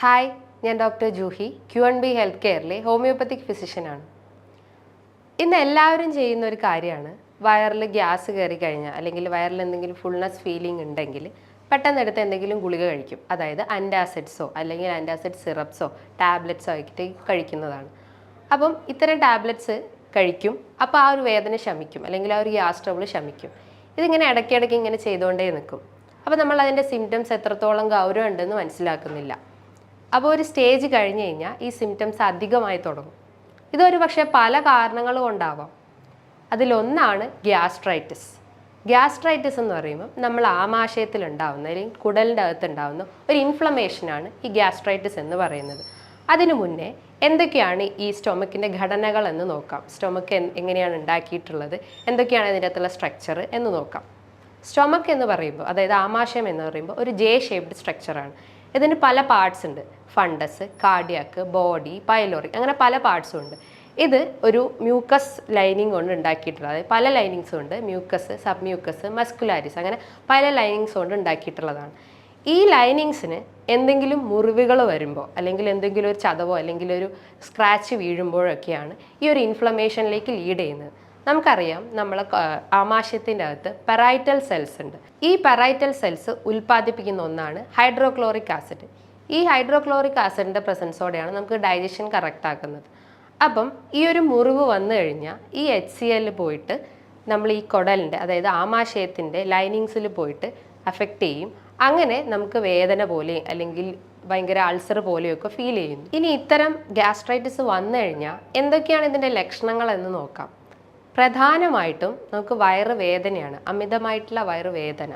Hi ഞാൻ doctor Juhi. Q N B health കെയറിലെ homeopathic ഫിസിഷ്യനാണ് ഇന്ന് എല്ലാവരും ചെയ്യുന്ന ഒരു കാര്യമാണ്. വയറിൽ ഗ്യാസ് കയറി കഴിഞ്ഞാൽ അല്ലെങ്കിൽ വയറിൽ എന്തെങ്കിലും ഫുൾനെസ് ഫീലിംഗ് ഉണ്ടെങ്കിൽ പെട്ടെന്ന് എടുത്ത് എന്തെങ്കിലും ഗുളിക കഴിക്കും. അതായത് ആന്റാസിഡ്സോ അല്ലെങ്കിൽ ആന്റാസിഡ് സിറപ്സോ ടാബ്ലറ്റ്സോ ആയിട്ട് കഴിക്കുന്നതാണ്. അപ്പം ഇത്തരം ടാബ്ലറ്റ്സ് കഴിക്കും. അപ്പോൾ ആ ഒരു വേദന ശമിക്കും. അല്ലെങ്കിൽ ആ ഒരു ഗ്യാസ് ട്രബിൾ ശമിക്കും. ഇതിങ്ങനെ ഇടയ്ക്കിടയ്ക്ക് ഇങ്ങനെ ചെയ്തുകൊണ്ടേ നിൽക്കും. അപ്പോൾ നമ്മൾ അതിന്റെ സിംറ്റംസ് എത്രത്തോളം ഗൗരവമുണ്ടെന്ന് മനസ്സിലാക്കുന്നില്ല. അപ്പോൾ ഒരു സ്റ്റേജ് കഴിഞ്ഞ് കഴിഞ്ഞാൽ ഈ സിംറ്റംസ് അധികമായി തുടങ്ങും. ഇതൊരു പക്ഷേ പല കാരണങ്ങൾ കൊണ്ടാവാം. അതിലൊന്നാണ് ഗ്യാസ്ട്രൈറ്റിസ് ഗ്യാസ്ട്രൈറ്റിസ് എന്ന് പറയുമ്പോൾ നമ്മൾ ആമാശയത്തിൽ ഉണ്ടാവുന്ന അല്ലെങ്കിൽ കുടലിന്റെ അകത്ത് ഉണ്ടാവുന്ന ഒരു ഇൻഫ്ലമേഷനാണ് ഈ ഗ്യാസ്ട്രൈറ്റിസ് എന്ന് പറയുന്നത്. അതിനു മുന്നേ എന്തൊക്കെയാണ് ഈ സ്റ്റൊമക്കിന്റെ ഘടനകൾ എന്ന് നോക്കാം. സ്റ്റൊമക്ക് എങ്ങനെയാണ് ഉണ്ടാക്കിയിട്ടുള്ളത്? എന്തൊക്കെയാണ് ഇതിന്റെ അകത്തുള്ള സ്ട്രക്ചർ എന്ന് നോക്കാം. സ്റ്റൊമക്ക് എന്ന് പറയുമ്പോൾ അതായത് ആമാശയം എന്ന് പറയുമ്പോൾ ഒരു ജെ ഷേപ്ഡ് സ്ട്രക്ചറാണ് ഇതിന് പല പാർട്സ് ഉണ്ട്. ഫണ്ടസ് കാർഡിയാക്ക് ബോഡി പൈലോറി അങ്ങനെ പല പാർട്സും ഉണ്ട്. ഇത് ഒരു മ്യൂക്കസ് ലൈനിങ് കൊണ്ട് ഉണ്ടാക്കിയിട്ടുള്ളത്. പല ലൈനിങ്സും ഉണ്ട്. മ്യൂക്കസ് സബ് മ്യൂക്കസ് മസ്കുലാരിസ് അങ്ങനെ പല ലൈനിങ്സ് കൊണ്ട് ഉണ്ടാക്കിയിട്ടുള്ളതാണ്. ഈ ലൈനിങ്സിന് എന്തെങ്കിലും മുറിവുകൾ വരുമ്പോൾ അല്ലെങ്കിൽ എന്തെങ്കിലും ഒരു ചതവോ അല്ലെങ്കിൽ ഒരു സ്ക്രാച്ച് വീഴുമ്പോഴൊക്കെയാണ് ഈ ഒരു ഇൻഫ്ലമേഷനിലേക്ക് ലീഡ് ചെയ്യുന്നത്. നമുക്കറിയാം നമ്മളെ ആമാശയത്തിന്റെ അകത്ത് പെറൈറ്റൽ സെൽസ് ഉണ്ട്. ഈ പെറൈറ്റൽ സെൽസ് ഉൽപ്പാദിപ്പിക്കുന്ന ഒന്നാണ് ഹൈഡ്രോക്ലോറിക് ആസിഡ്. ഈ ഹൈഡ്രോക്ലോറിക് ആസിഡിന്റെ പ്രസൻസോടെയാണ് നമുക്ക് ഡൈജഷൻ കറക്റ്റ് ആക്കുന്നത്. അപ്പം ഈ ഒരു മുറിവ് വന്നു കഴിഞ്ഞാൽ ഈ എച്ച് സി എല്ലിൽ പോയിട്ട് നമ്മൾ ഈ കുടലിന്റെ അതായത് ആമാശയത്തിന്റെ ലൈനിങ്സിൽ പോയിട്ട് അഫക്റ്റ് ചെയ്യും. അങ്ങനെ നമുക്ക് വേദന പോലെ അല്ലെങ്കിൽ ഭയങ്കര അൾസർ പോലെയൊക്കെ ഫീൽ ചെയ്യുന്നു. ഇനി ഇത്തരം ഗ്യാസ്ട്രൈറ്റിസ് വന്നു കഴിഞ്ഞാൽ എന്തൊക്കെയാണ് ഇതിന്റെ ലക്ഷണങ്ങൾ എന്ന് നോക്കാം. പ്രധാനമായിട്ടും നമുക്ക് വയറ് വേദനയാണ് അമിതമായിട്ടുള്ള വയറ് വേദന.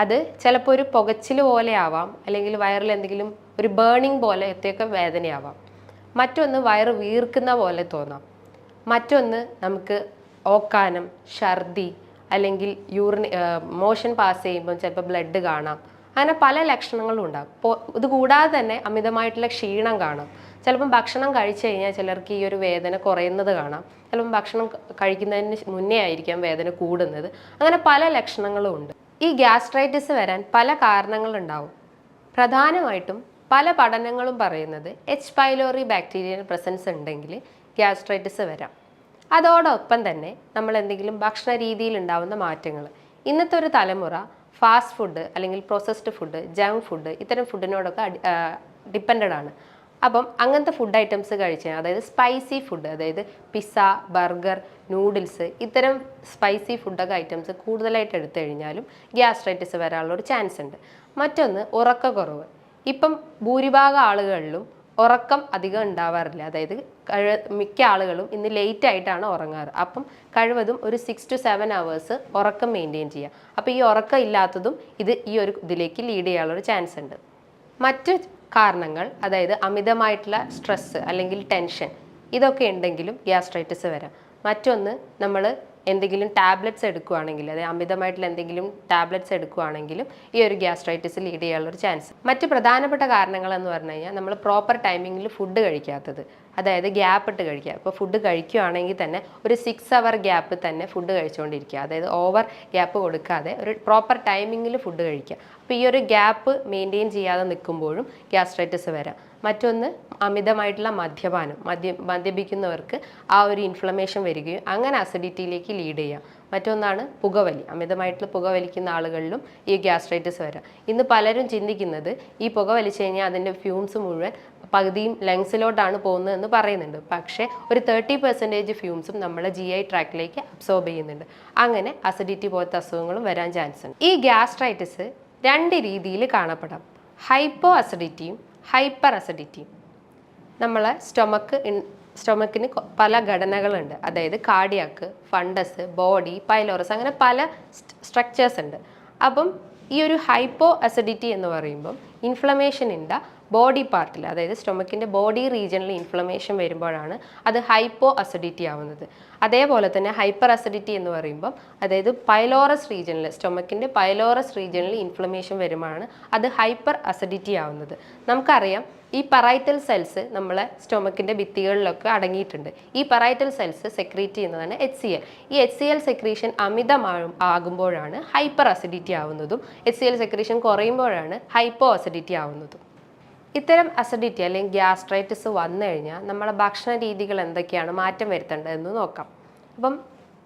അത് ചിലപ്പോൾ ഒരു പുകച്ചിൽ പോലെ ആവാം അല്ലെങ്കിൽ വയറിൽ എന്തെങ്കിലും ഒരു ബേണിംഗ് പോലത്തെയൊക്കെ വേദനയാവാം. മറ്റൊന്ന് വയറ് വീർക്കുന്ന പോലെ തോന്നാം. മറ്റൊന്ന് നമുക്ക് ഓക്കാനം ഛർദി അല്ലെങ്കിൽ യൂറിൻ മോഷൻ പാസ് ചെയ്യുമ്പോൾ ചിലപ്പോൾ ബ്ലഡ് കാണാം. അങ്ങനെ പല ലക്ഷണങ്ങളും ഉണ്ടാകും. ഇപ്പോൾ ഇത് കൂടാതെ തന്നെ അമിതമായിട്ടുള്ള ക്ഷീണം കാണാം. ചിലപ്പം ഭക്ഷണം കഴിച്ചു കഴിഞ്ഞാൽ ചിലർക്ക് ഈ ഒരു വേദന കുറയുന്നത് കാണാം. ചിലപ്പം ഭക്ഷണം കഴിക്കുന്നതിന് മുന്നേ ആയിരിക്കാം വേദന കൂടുന്നത്. അങ്ങനെ പല ലക്ഷണങ്ങളും ഉണ്ട്. ഈ ഗ്യാസ്ട്രൈറ്റിസ് വരാൻ പല കാരണങ്ങളുണ്ടാവും. പ്രധാനമായിട്ടും പല പഠനങ്ങളും പറയുന്നത് എച്ച് പൈലോറി ബാക്ടീരിയൽ പ്രസൻസ് ഉണ്ടെങ്കിൽ ഗ്യാസ്ട്രൈറ്റിസ് വരാം. അതോടൊപ്പം തന്നെ നമ്മൾ എന്തെങ്കിലും ഭക്ഷണ രീതിയിൽ ഉണ്ടാവുന്ന മാറ്റങ്ങൾ. ഇന്നത്തെ ഒരു തലമുറ ഫാസ്റ്റ് ഫുഡ് അല്ലെങ്കിൽ പ്രോസസ്ഡ് ഫുഡ് ജങ്ക് ഫുഡ് ഇത്തരം ഫുഡിനോടൊക്കെ ഡിപ്പെൻഡഡ് ആണ്. അപ്പം അങ്ങനത്തെ ഫുഡ് ഐറ്റംസ് കഴിച്ചാൽ അതായത് സ്പൈസി ഫുഡ് അതായത് പിസ്സ ബർഗർ നൂഡിൽസ് ഇത്തരം സ്പൈസി ഫുഡൊക്കെ ഐറ്റംസ് കൂടുതലായിട്ട് എടുത്തു കഴിഞ്ഞാലും ഗ്യാസ്ട്രൈറ്റിസ് വരാനുള്ള ഒരു ചാൻസ് ഉണ്ട്. മറ്റൊന്ന് ഉറക്കക്കുറവ്. ഇപ്പം ഭൂരിഭാഗം ആളുകളിലും ഉറക്കം അധികം ഉണ്ടാവാറില്ല. അതായത് കഴ മിക്ക ആളുകളും ഇന്ന് ലേറ്റ് ആയിട്ടാണ് ഉറങ്ങാറ്. അപ്പം കഴിവതും ഒരു സിക്സ് ടു സെവൻ അവേഴ്സ് ഉറക്കം മെയിന്റെയിൻ ചെയ്യുക. അപ്പോൾ ഈ ഉറക്കം ഇല്ലാത്തതും ഇത് ഈ ഒരു ഇതിലേക്ക് ലീഡ് ചെയ്യാനുള്ളൊരു ചാൻസ് ഉണ്ട്. മറ്റ് കാരണങ്ങൾ അതായത് അമിതമായിട്ടുള്ള സ്ട്രെസ്സ് അല്ലെങ്കിൽ ടെൻഷൻ ഇതൊക്കെ ഉണ്ടെങ്കിലും ഗ്യാസ്ട്രൈറ്റിസ് വരാം. മറ്റൊന്ന് നമ്മൾ എന്തെങ്കിലും ടാബ്ലറ്റ്സ് എടുക്കുകയാണെങ്കിൽ അതായത് അമിതമായിട്ടുള്ള എന്തെങ്കിലും ടാബ്ലറ്റ്സ് എടുക്കുകയാണെങ്കിലും ഈ ഒരു ഗ്യാസ്ട്രൈറ്റിസ് ലീഡ് ചെയ്യാനുള്ളൊരു ചാൻസ് മറ്റ് പ്രധാനപ്പെട്ട കാരണങ്ങൾ എന്ന് പറഞ്ഞു കഴിഞ്ഞാൽ നമ്മൾ പ്രോപ്പർ ടൈമിങ്ങിൽ ഫുഡ് കഴിക്കാത്തത്. അതായത് ഗ്യാപ്പ് ഇട്ട് കഴിക്കുക. ഇപ്പോൾ ഫുഡ് കഴിക്കുകയാണെങ്കിൽ തന്നെ ഒരു സിക്സ് അവർ ഗ്യാപ്പ് തന്നെ ഫുഡ് കഴിച്ചുകൊണ്ടിരിക്കുക. അതായത് ഓവർ ഗ്യാപ്പ് കൊടുക്കാതെ ഒരു പ്രോപ്പർ ടൈമിങ്ങിൽ ഫുഡ് കഴിക്കുക. അപ്പോൾ ഈ ഒരു ഗ്യാപ്പ് മെയിന്റെയിൻ ചെയ്യാതെ നിൽക്കുമ്പോഴും ഗ്യാസ്ട്രൈറ്റിസ് വരാം. മറ്റൊന്ന് അമിതമായിട്ടുള്ള മദ്യപാനം. മദ്യ മദ്യപിക്കുന്നവർക്ക് ആ ഒരു ഇൻഫ്ലമേഷൻ വരികയും അങ്ങനെ അസിഡിറ്റിയിലേക്ക് ലീഡ് ചെയ്യാം മറ്റൊന്നാണ് പുകവലി. അമിതമായിട്ടുള്ള പുകവലിക്കുന്ന ആളുകളിലും ഈ ഗ്യാസ്ട്രൈറ്റിസ് വരാം. ഇന്ന് പലരും ചിന്തിക്കുന്നത് ഈ പുക വലിച്ചു കഴിഞ്ഞാൽ അതിന്റെ ഫ്യൂംസ് മുഴുവൻ പകുതിയും ലങ്സിലോട്ടാണ് പോകുന്നതെന്ന് പറയുന്നുണ്ട്. പക്ഷേ ഒരു തേർട്ടി പെർസെന്റേജ് ഫ്യൂംസും നമ്മളെ ജി ഐ ട്രാക്കിലേക്ക് അബ്സോർബ് ചെയ്യുന്നുണ്ട്. അങ്ങനെ അസിഡിറ്റി പോലത്തെ അസുഖങ്ങളും വരാൻ ചാൻസ് ഉണ്ട്. ഈ ഗ്യാസ്ട്രൈറ്റിസ് രണ്ട് രീതിയിൽ കാണപ്പെടാം. ഹൈപ്പോ അസിഡിറ്റിയും ഹൈപ്പർ അസിഡിറ്റിയും നമ്മളെ സ്റ്റൊമക്ക് സ്റ്റൊമക്കിന് പല ഘടനകളുണ്ട്. അതായത് കാർഡിയാക്ക് ഫണ്ടസ് ബോഡി പൈലോറസ് അങ്ങനെ പല സ്ട്രക്ചേഴ്സ് ഉണ്ട്. അപ്പം ഈ ഒരു ഹൈപ്പോ അസിഡിറ്റി എന്ന് പറയുമ്പം ഇൻഫ്ലമേഷൻ ഇൻ ബോഡി പാർട്ടിൽ അതായത് സ്റ്റൊമക്കിന്റെ ബോഡി റീജിയനിൽ ഇൻഫ്ലമേഷൻ വരുമ്പോഴാണ് അത് ഹൈപ്പോ അസിഡിറ്റി ആവുന്നത്. അതേപോലെ തന്നെ ഹൈപ്പർ അസിഡിറ്റി എന്ന് പറയുമ്പം അതായത് പൈലോറസ് റീജിയനിൽ സ്റ്റൊമക്കിന്റെ പൈലോറസ് റീജിയനിൽ ഇൻഫ്ലമേഷൻ വരുമ്പോഴാണ് അത് ഹൈപ്പർ അസിഡിറ്റി ആവുന്നത്. നമുക്കറിയാം ഈ പറൈറ്റൽ സെൽസ് നമ്മളെ സ്റ്റൊമക്കിന്റെ ഭിത്തികളിലൊക്കെ അടങ്ങിയിട്ടുണ്ട്. ഈ പറൈറ്റൽ സെൽസ് സെക്രീറ്റ് ചെയ്യുന്നതാണ് എച്ച് സി എൽ. ഈ എച്ച് സി എൽ സെക്രീഷൻ അമിതമാകും ആകുമ്പോഴാണ് ഹൈപ്പർ അസിഡിറ്റി ആവുന്നതും എച്ച് സി എൽ സെക്രീഷൻ കുറയുമ്പോഴാണ് ഹൈപ്പോ അസിഡിറ്റി ആവുന്നതും. ഇത്തരം അസിഡിറ്റി അല്ലെങ്കിൽ ഗ്യാസ്ട്രൈറ്റിസ് വന്നു കഴിഞ്ഞാൽ നമ്മളെ ഭക്ഷണ രീതികൾ എന്തൊക്കെയാണ് മാറ്റം വരുത്തേണ്ടതെന്ന് നോക്കാം. അപ്പം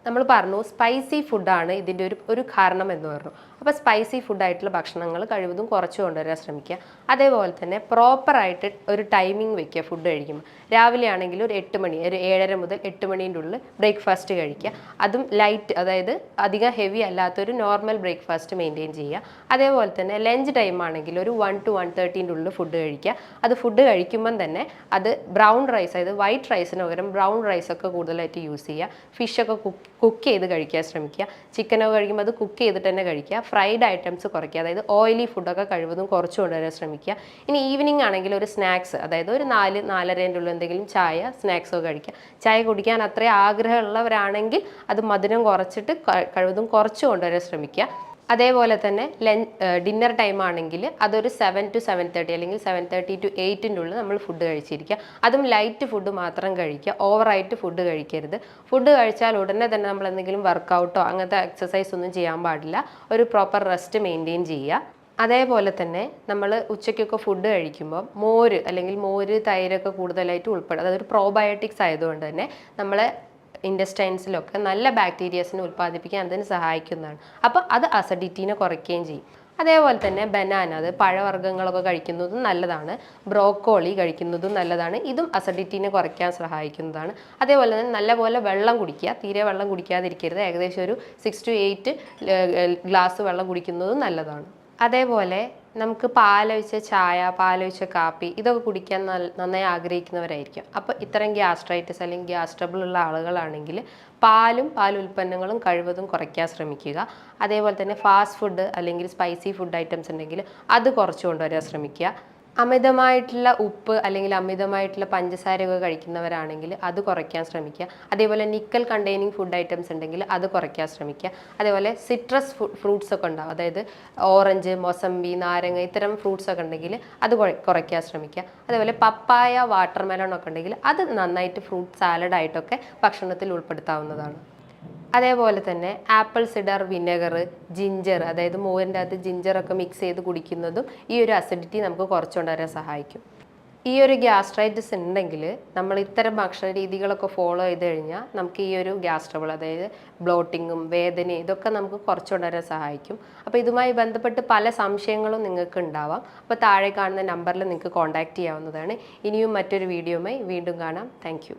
നമ്മൾ പറഞ്ഞു സ്പൈസി ഫുഡാണ് ഇതിന്റെ ഒരു ഒരു കാരണം എന്ന് പറഞ്ഞു. അപ്പോൾ സ്പൈസി ഫുഡായിട്ടുള്ള ഭക്ഷണങ്ങൾ കഴിവതും കുറച്ച് കൊണ്ടുവരാൻ ശ്രമിക്കുക. അതേപോലെ തന്നെ പ്രോപ്പറായിട്ട് ഒരു ടൈമിംഗ് വെക്കുക ഫുഡ് കഴിക്കുമ്പോൾ. രാവിലെ ആണെങ്കിൽ ഒരു എട്ട് മണി ഒരു ഏഴര മുതൽ എട്ട് മണീന്റെ ഉള്ളിൽ ബ്രേക്ക്ഫാസ്റ്റ് കഴിക്കുക. അതും ലൈറ്റ് അതായത് അധികം ഹെവി അല്ലാത്തൊരു നോർമൽ ബ്രേക്ക്ഫാസ്റ്റ് മെയിന്റെയിൻ ചെയ്യുക. അതേപോലെ തന്നെ ലഞ്ച് ടൈം ആണെങ്കിൽ ഒരു വൺ ടു വൺ തേർട്ടീന്റെ ഉള്ളിൽ ഫുഡ് കഴിക്കുക. അത് ഫുഡ് കഴിക്കുമ്പം തന്നെ അത് ബ്രൗൺ റൈസ് അതായത് വൈറ്റ് റൈസിന് പകരം ബ്രൗൺ റൈസൊക്കെ കൂടുതലായിട്ട് യൂസ് ചെയ്യുക. ഫിഷൊക്കെ കുക്ക് ചെയ്ത് കഴിക്കാൻ ശ്രമിക്കുക. ചിക്കനൊക്കെ കഴിക്കുമ്പോൾ അത് കുക്ക് ചെയ്തിട്ട് തന്നെ കഴിക്കുക. ഫ്രൈഡ് ഐറ്റംസ് കുറയ്ക്കുക. അതായത് ഓയിലി ഫുഡൊക്കെ കഴിവതും കുറച്ച് കൊണ്ടുവരാൻ ശ്രമിക്കുക. ഇനി ഈവനിങ് ആണെങ്കിൽ ഒരു സ്നാക്സ് അതായത് ഒരു നാല് നാലരേന്റെ ഉള്ളിൽ എന്തെങ്കിലും ചായ സ്നാക്സോ കഴിക്കുക. ചായ കുടിക്കാൻ അത്രയും ആഗ്രഹമുള്ളവരാണെങ്കിൽ അത് മധുരം കുറച്ചിട്ട് കഴിവതും കുറച്ച് കൊണ്ടുവരാൻ ശ്രമിക്കുക. അതേപോലെ തന്നെ ലഞ്ച് ഡിന്നർ ടൈം ആണെങ്കിൽ അതൊരു സെവൻ ടു സെവൻ തേർട്ടി അല്ലെങ്കിൽ സെവൻ തേർട്ടി ടു എയ്റ്റിന്റെ ഉള്ളിൽ നമ്മൾ ഫുഡ് കഴിച്ചിരിക്കുക. അതും ലൈറ്റ് ഫുഡ് മാത്രം കഴിക്കുക. ഓവറായിട്ട് ഫുഡ് കഴിക്കരുത്. ഫുഡ് കഴിച്ചാൽ ഉടനെ തന്നെ നമ്മൾ എന്തെങ്കിലും വർക്കൗട്ടോ അങ്ങനത്തെ എക്സസൈസ് ഒന്നും ചെയ്യാൻ പാടില്ല. ഒരു പ്രോപ്പർ റെസ്റ്റ് മെയിന്റെയിൻ ചെയ്യുക. അതേപോലെ തന്നെ നമ്മൾ ഉച്ചയ്ക്കൊക്കെ ഫുഡ് കഴിക്കുമ്പോൾ മോര് അല്ലെങ്കിൽ മോര് തൈരൊക്കെ കൂടുതലായിട്ട് ഉൾപ്പെടും. അതായത് പ്രോബയോട്ടിക്സ് ആയതുകൊണ്ട് തന്നെ നമ്മളെ ഇൻഡസ്റ്റൈൻസിലൊക്കെ നല്ല ബാക്ടീരിയസിനെ ഉൽപ്പാദിപ്പിക്കാൻ അതിന് സഹായിക്കുന്നതാണ്. അപ്പോൾ അത് അസിഡിറ്റീനെ കുറയ്ക്കുകയും ചെയ്യും. അതേപോലെ തന്നെ ബനാന അത് പഴവർഗങ്ങളൊക്കെ കഴിക്കുന്നതും നല്ലതാണ്. ബ്രോക്കോളി കഴിക്കുന്നതും നല്ലതാണ്. ഇതും അസിഡിറ്റീനെ കുറയ്ക്കാൻ സഹായിക്കുന്നതാണ്. അതേപോലെ തന്നെ നല്ലപോലെ വെള്ളം കുടിക്കുക. തീരെ വെള്ളം കുടിക്കാതിരിക്കരുത്. ഏകദേശം ഒരു സിക്സ് ടു എയ്റ്റ് ഗ്ലാസ് വെള്ളം കുടിക്കുന്നതും നല്ലതാണ്. അതേപോലെ നമുക്ക് പാലൊഴിച്ച ചായ പാലൊഴിച്ച കാപ്പി ഇതൊക്കെ കുടിക്കാൻ നന്നായി ആഗ്രഹിക്കുന്നവരായിരിക്കും. അപ്പോൾ ഇത്തരം ഗ്യാസ്ട്രൈറ്റിസ് അല്ലെങ്കിൽ ഗ്യാസ് ട്രബിൾ ഉള്ള ആളുകളാണെങ്കിൽ പാലും പാൽ ഉൽപ്പന്നങ്ങളും കഴിവതും കുറയ്ക്കാൻ ശ്രമിക്കുക. അതേപോലെ തന്നെ ഫാസ്റ്റ് ഫുഡ് അല്ലെങ്കിൽ സ്പൈസി ഫുഡ് ഐറ്റംസ് ഉണ്ടെങ്കിൽ അത് കുറച്ച് കൊണ്ടുവരാൻ ശ്രമിക്കുക. അമിതമായിട്ടുള്ള ഉപ്പ് അല്ലെങ്കിൽ അമിതമായിട്ടുള്ള പഞ്ചസാരയൊക്കെ കഴിക്കുന്നവരാണെങ്കിൽ അത് കുറയ്ക്കാൻ ശ്രമിക്കുക. അതേപോലെ നിക്കൽ കണ്ടെയ്നിങ് ഫുഡ് ഐറ്റംസ് ഉണ്ടെങ്കിൽ അത് കുറയ്ക്കാൻ ശ്രമിക്കുക. അതേപോലെ സിട്രസ് ഫ്രൂട്ട്സ് ഒക്കെ ഉണ്ടാവും. അതായത് ഓറഞ്ച് മൊസമ്പി നാരങ്ങ ഇത്തരം ഫ്രൂട്ട്സ് ഒക്കെ ഉണ്ടെങ്കിൽ അത് കുറയ്ക്കാൻ ശ്രമിക്കുക. അതേപോലെ പപ്പായ വാട്ടർമെലൺ ഒക്കെ ഉണ്ടെങ്കിൽ അത് നന്നായിട്ട് ഫ്രൂട്ട് സാലഡായിട്ടൊക്കെ ഭക്ഷണത്തിൽ ഉൾപ്പെടുത്താവുന്നതാണ്. അതേപോലെ തന്നെ ആപ്പിൾ സിഡർ വിനെഗർ ജിഞ്ചർ അതായത് മോരിന്റെ അകത്ത് ജിഞ്ചറൊക്കെ മിക്സ് ചെയ്ത് കുടിക്കുന്നതും ഈ ഒരു അസിഡിറ്റി നമുക്ക് കുറച്ചുകൊണ്ടുവരാൻ സഹായിക്കും. ഈ ഒരു ഗ്യാസ്ട്രൈറ്റിസ് ഉണ്ടെങ്കിൽ നമ്മൾ ഇത്തരം ഭക്ഷണ രീതികളൊക്കെ ഫോളോ ചെയ്ത് കഴിഞ്ഞാൽ നമുക്ക് ഈ ഒരു ഗ്യാസ് ട്രബിൾ അതായത് ബ്ലോട്ടിങ്ങും വേദനയും ഇതൊക്കെ നമുക്ക് കുറച്ചുകൊണ്ടുവരാൻ സഹായിക്കും. അപ്പോൾ ഇതുമായി ബന്ധപ്പെട്ട് പല സംശയങ്ങളും നിങ്ങൾക്ക് ഉണ്ടാവാം. അപ്പോൾ താഴെ കാണുന്ന നമ്പറിൽ നിങ്ങൾക്ക് കോൺടാക്റ്റ് ചെയ്യാവുന്നതാണ്. ഇനിയും മറ്റൊരു വീഡിയോയുമായി വീണ്ടും കാണാം. താങ്ക്